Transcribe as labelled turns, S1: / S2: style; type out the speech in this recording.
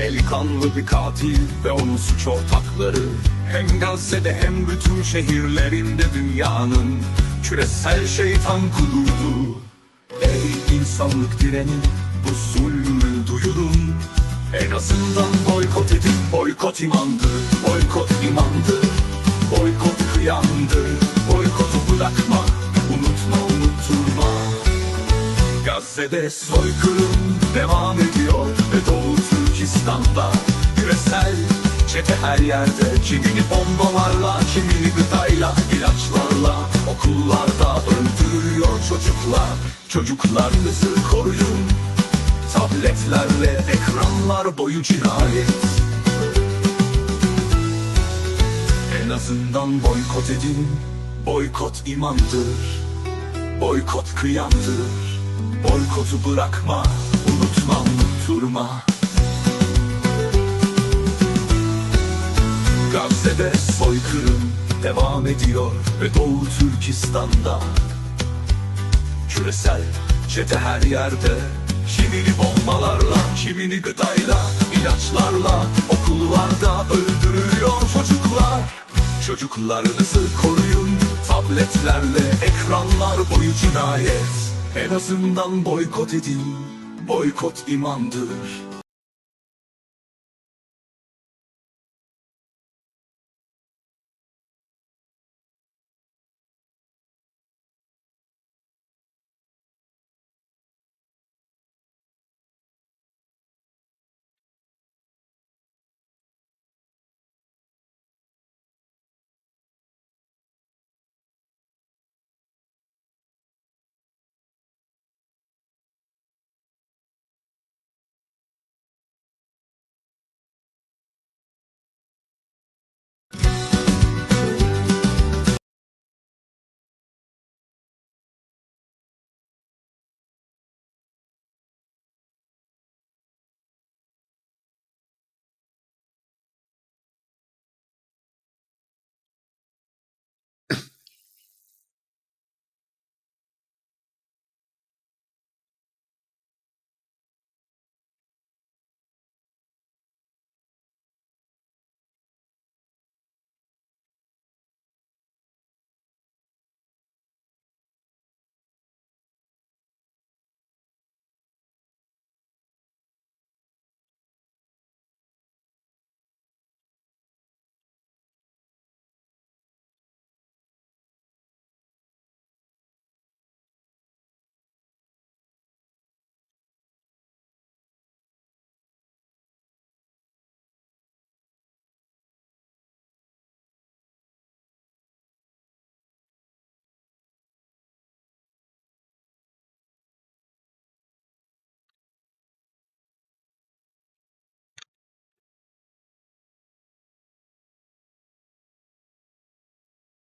S1: El kanlı bir katil ve onun suç ortakları. Hem Gazze'de hem bütün şehirlerinde dünyanın Küresel şeytan kudurdu Ey insanlık direnin bu zulmü duyurun En azından boykot edin boykot imandır Boykot imandır Boykot kıyandır Boykotu bırakma Unutma unutturma Gazze'de soykırım devam çete her yerde Kimini bombalarla, kimini gıdayla, ilaçlarla. Okullarda öldürüyor çocuklar. Çocuklarınızı koruyun. Tabletlerle ekranlar boyu cinayet. En azından boykot edin. Boykot imandır. Boykot kıyamdır. Boykotu bırakma Unutma unutturma Gazze'de soykırım devam ediyor Ve Doğu Türkistan'da. Küresel çete her yerde Kimini bombalarla, kimini gıdayla, ilaçlarla Okullarda öldürüyor çocuklar. Çocuklarınızı koruyun Tabletlerle ekranlar boyu cinayet. En azından boykot edin Boykot imandır